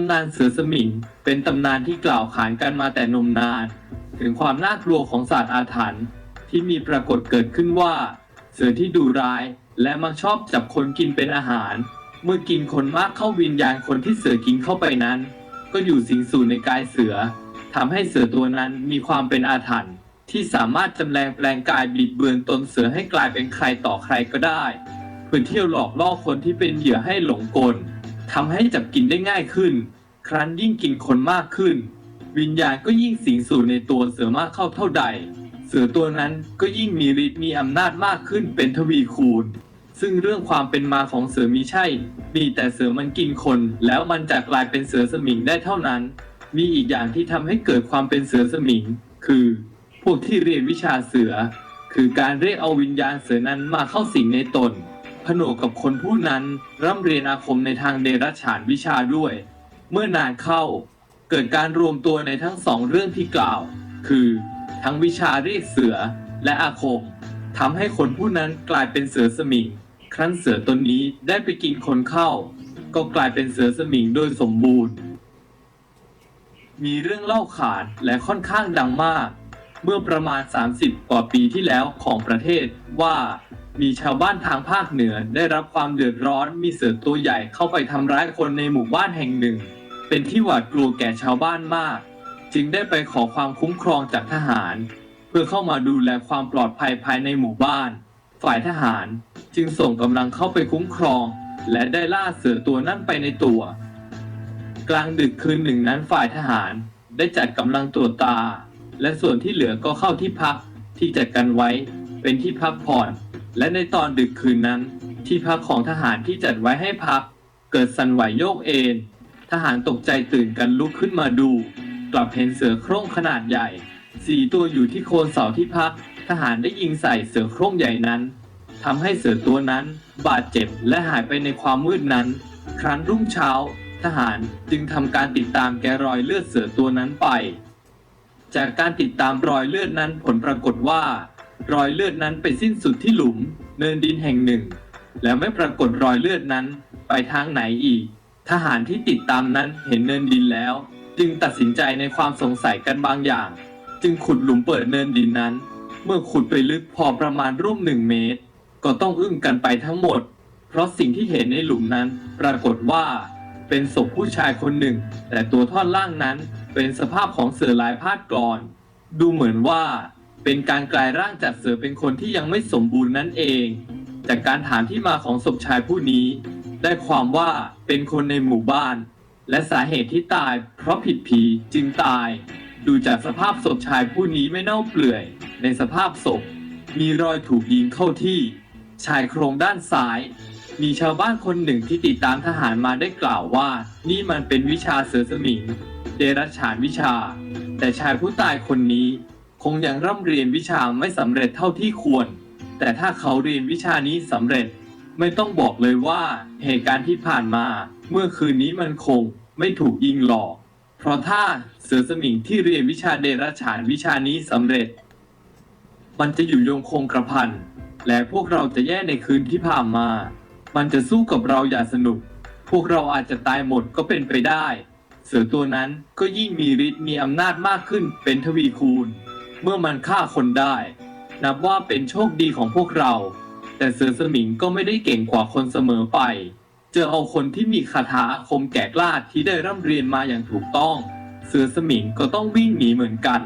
ำนานเสือสมิงเป็นตำนานที่กล่าวขานกันมาแต่นมนาน ถึงความน่ากลัวของศาสตร์อาถรรพ์ที่มีปรากฏเกิดขึ้นว่า เสือที่ดุร้าย และมักชอบจับคนกินเป็นอาหาร เมื่อกินคนมากเข้าวิญญาณคนที่เสือกินเข้าไปนั้น ก็อยู่สิงสู่ในกายเสือทำให้เสือตัวนั้นมีความเป็นอาถรรพ์ที่สามารถจำแรงแปลงกายบิดเบือนตนเสือให้กลายเป็นใครต่อใครก็ได้ เพื่อเที่ยวหลอกล่อคนที่เป็นเหยื่อให้หลงกล ทำให้จับกินได้ง่ายขึ้น ครั้นยิ่งกินคนมากขึ้น วิญญาณก็ยิ่งสิงสู่ในตัวเสือมากเข้าเท่าใด เสือตัวนั้นก็ยิ่งมีฤทธิ์มีอำนาจมากขึ้นเป็นทวีคูณ ซึ่งเรื่องความเป็นมาของเสือมีใช่ มีแต่เสือมันกินคน แล้วมันจะกลายเป็นเสือสมิงได้เท่านั้น มีอีกอย่างที่ทำให้เกิดความเป็นเสือสมิง คือ พวกที่เรียนวิชาเสือ คือการเรียกเอาวิญญาณเสือนั้นมาเข้าสิงในตน ผนวกกับคนผู้นั้นร่ำเรียนอาคมในทางเดรัจฉานวิชาด้วย เมื่อนานเข้า เกิดการรวมตัวในทั้งสองเรื่องที่กล่าว คือทั้งวิชาเรียกเสือและอาคมทำให้คนผู้นั้นกลายเป็นเสือสมิงครั้นเสือตนนี้ได้ไปกินคนเข้า ก็กลายเป็นเสือสมิงโดยสมบูรณ์ มีเรื่องเล่าขานและค่อนข้างดังมาก เมื่อประมาณ 30 กว่าปีที่แล้วของประเทศว่ามีชาวบ้านทางภาคเหนือได้รับความเดือดร้อนมีเสือตัวใหญ่เข้าไปทำร้ายคนในหมู่บ้านแห่งหนึ่ง เป็นที่หวาดกลัวแก่ชาวบ้านมาก จึงได้ไปขอความคุ้มครองจากทหาร เพื่อเข้ามาดูแลความปลอดภัยภายในหมู่บ้าน ฝ่ายทหารจึงส่งกำลังเข้าไปคุ้มครอง และได้ล่าเสือตัวนั้นไปในตัว กลางดึกคืนหนึ่งนั้นฝ่ายทหารได้จัดกำลังตรวจตา และส่วนที่เหลือก็เข้าที่พักที่จัดกันไว้ เป็นที่พักผ่อน และในตอนดึกคืนนั้น ที่พักของทหารที่จัดไว้ให้พัก เกิดสั่นไหวโยกเอนทหารตกใจตื่นกันลุกขึ้นมาดู กลับเห็นเสือโคร่งขนาดใหญ่สี่ตัวอยู่ที่โคนเสาที่พัก ทหารได้ยิงใส่เสือโคร่งใหญ่นั้นทำให้เสือตัวนั้นบาดเจ็บและหายไปในความมืดนั้น ครั้นรุ่งเช้า ทหารจึงทำการติดตามแกรอยเลือดเสือตัวนั้นไป จากการติดตามรอยเลือดนั้นผลปรากฏว่า รอยเลือดนั้นไปสิ้นสุดที่หลุม เนินดินแห่งหนึ่ง แล้วไม่ปรากฏรอยเลือดนั้นไปทางไหนอีก ทหารที่ติดตามนั้นเห็นเนินดินแล้ว จึงตัดสินใจในความสงสัยกันบางอย่าง จึงขุดหลุมเปิดเนินดินนั้น เมื่อขุดไปลึกพอประมาณร่วมหนึ่งเมตร ก็ต้องอึ้งกันไปทั้งหมด เพราะสิ่งที่เห็นในหลุมนั้นปรากฏว่า เป็นศพผู้ชายคนหนึ่ง แต่ตัวท่อนล่างนั้นเป็นสภาพของเสือลายพาดกรอนดูเหมือนว่าเป็นการกลายร่างจากเสือเป็นคนที่ยังไม่สมบูรณ์นั่นเอง จากการถามที่มาของศพชายผู้นี้ ได้ความว่าเป็นคนในหมู่บ้าน และสาเหตุที่ตาย เพราะผิดผีจึงตาย ดูจากสภาพศพชายผู้นี้ไม่เน่าเปื่อย ในสภาพศพ มีรอยถูกยิงเข้าที่ ชายโครงด้านซ้าย มีชาวบ้านคนหนึ่งที่ติดตามทหารมาได้กล่าวว่า นี่มันเป็นวิชาเสือสมิง เดรัจฉานวิชา แต่ชายผู้ตายคนนี้ คงยังร่ำเรียนวิชาไม่สำเร็จเท่าที่ควร แต่ถ้าเขาเรียนวิชานี้สำเร็จ ไม่ต้องบอกเลยว่าเหตุการณ์ที่ผ่านมา เมื่อคืนนี้มันคงไม่ถูกยิงหลอก เพราะถ้าเสือสมิงที่เรียนวิชาเดรัจฉานวิชานี้สำเร็จ มันจะอยู่ยงคงกระพันและพวกเราจะแย่ในคืนที่ผ่านมา มันจะสู้กับเราอย่าสนุก พวกเราอาจจะตายหมดก็เป็นไปได้ เสือตัวนั้นก็ยิ่งมีฤทธิ์มีอำนาจมากขึ้นเป็นทวีคูณ เมื่อมันฆ่าคนได้ นับว่าเป็นโชคดีของพวกเรา แต่เสือสมิงก็ไม่ได้เก่งกว่าคนเสมอไป เจอเอาคนที่มีคาถาอาคมแก่กล้าที่ได้ร่ำเรียนมาอย่างถูกต้อง เสือสมิงก็ต้องวิ่งหนีเหมือนกัน